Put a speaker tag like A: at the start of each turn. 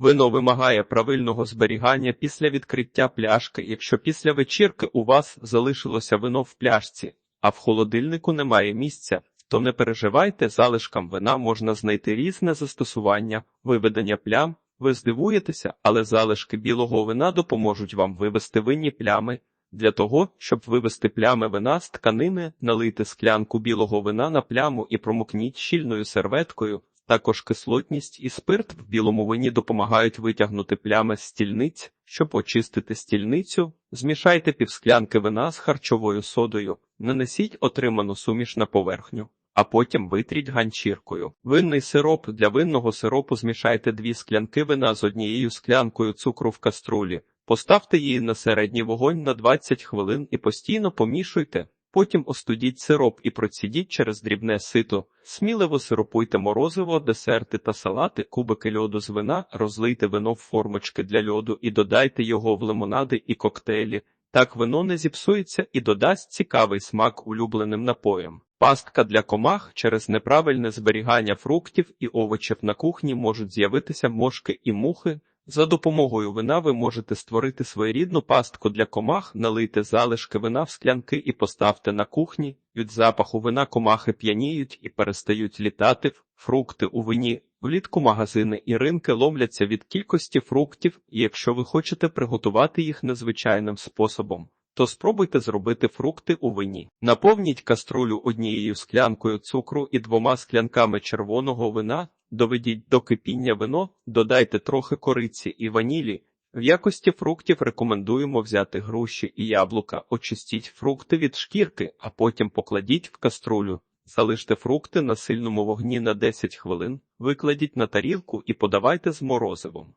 A: Вино вимагає правильного зберігання після відкриття пляшки. Якщо після вечірки у вас залишилося вино в пляшці, а в холодильнику немає місця, то не переживайте, залишкам вина можна знайти різне застосування, виведення плям. Ви здивуєтеся, але залишки білого вина допоможуть вам вивести винні плями. Для того, щоб вивести плями вина з тканини, налийте склянку білого вина на пляму і промокніть щільною серветкою. Також кислотність і спирт в білому вині допомагають витягнути плями з стільниць. Щоб очистити стільницю, змішайте півсклянки вина з харчовою содою, нанесіть отриману суміш на поверхню, а потім витріть ганчіркою. Винний сироп для винного сиропу змішайте дві склянки вина з однією склянкою цукру в каструлі. Поставте її на середній вогонь на 20 хвилин і постійно помішуйте. Потім остудіть сироп і процідіть через дрібне сито. Сміливо сиропуйте морозиво, десерти та салати, кубики льоду з вина, розлийте вино в формочки для льоду і додайте його в лимонади і коктейлі. Так вино не зіпсується і додасть цікавий смак улюбленим напоям. Пастка для комах через неправильне зберігання фруктів і овочів на кухні можуть з'явитися мошки і мухи. За допомогою вина ви можете створити своєрідну пастку для комах, налийте залишки вина в склянки і поставте на кухні. Від запаху вина комахи п'яніють і перестають літати. Фрукти у вині. Влітку магазини і ринки ломляться від кількості фруктів, і якщо ви хочете приготувати їх незвичайним способом, то спробуйте зробити фрукти у вині. Наповніть каструлю однією склянкою цукру і двома склянками червоного вина. Доведіть до кипіння вино, додайте трохи кориці і ванілі. В якості фруктів рекомендуємо взяти груші і яблука, очистіть фрукти від шкірки, а потім покладіть в каструлю. Залиште фрукти на сильному вогні на 10 хвилин, викладіть на тарілку і подавайте з морозивом.